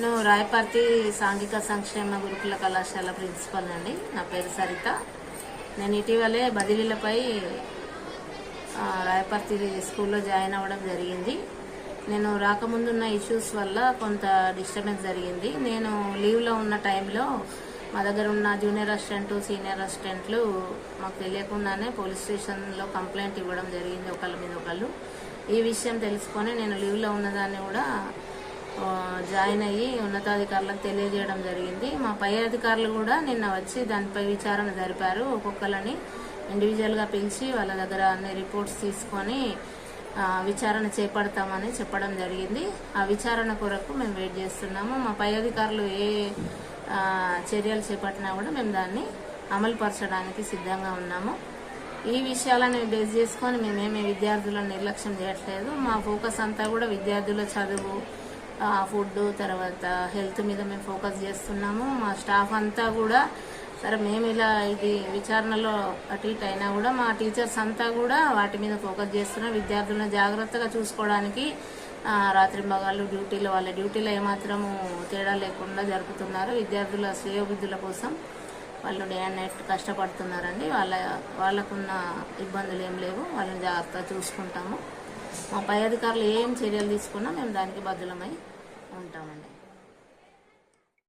నేను రాయపర్తి సాంఘిక సంక్షేమ గురుకుల కళాశాల ప్రిన్సిపల్ అండి. నా పేరు సరిత. నేను ఇటీవలే బదిలీలపై రాయపర్తి స్కూల్లో జాయిన్ అవ్వడం జరిగింది. నేను రాకముందున్న ఇష్యూస్ వల్ల కొంత డిస్టర్బెన్స్ జరిగింది. నేను లీవ్లో ఉన్న టైంలో మా దగ్గర ఉన్న జూనియర్ అసిస్టెంట్ సీనియర్ అసిస్టెంట్లు మాకు తెలియకుండానే పోలీస్ స్టేషన్లో కంప్లైంట్ ఇవ్వడం జరిగింది ఒకళ్ళ మీద ఒకళ్ళు. ఈ విషయం తెలుసుకొని నేను లీవ్లో ఉన్నదాన్ని కూడా జాయిన్ అయ్యి ఉన్నతాధికారులకు తెలియజేయడం జరిగింది. మా పై అధికారులు కూడా నిన్న వచ్చి దానిపై విచారణ జరిపారు. ఒక్కొక్కరిని ఇండివిజువల్గా పిలిచి వాళ్ళ దగ్గర అన్ని రిపోర్ట్స్ తీసుకొని విచారణ చేపడతామని చెప్పడం జరిగింది. ఆ విచారణ కొరకు మేము వెయిట్ చేస్తున్నాము. మా పై అధికారులు ఏ చర్యలు చేపట్టినా కూడా మేము దాన్ని అమలుపరచడానికి సిద్ధంగా ఉన్నాము. ఈ విషయాలను బేస్ చేసుకొని మేమేమి విద్యార్థులను నిర్లక్ష్యం చేయట్లేదు. మా ఫోకస్ అంతా కూడా విద్యార్థుల చదువు ఫుడ్ తర్వాత హెల్త్ మీద మేము ఫోకస్ చేస్తున్నాము. మా స్టాఫ్ అంతా కూడా సరే మేము ఇలా ఇది విచారణలో అటు ఇటు అయినా కూడా మా టీచర్స్ అంతా కూడా వాటి మీద ఫోకస్ చేస్తున్నాం. విద్యార్థులను జాగ్రత్తగా చూసుకోవడానికి రాత్రి మగాళ్ళు డ్యూటీలో వాళ్ళ డ్యూటీలో ఏమాత్రము తేడా లేకుండా జరుపుతున్నారు. విద్యార్థుల శ్రేయోభిద్ధుల కోసం వాళ్ళు డే అండ్ నైట్ కష్టపడుతున్నారండి. వాళ్ళ వాళ్ళకున్న ఇబ్బందులు ఏం లేవు. వాళ్ళని జాగ్రత్తగా చూసుకుంటాము. మా పై అధికారులు ఏం చర్యలు తీసుకున్నా మేము దానికి బద్దులమై ఉంటామండి.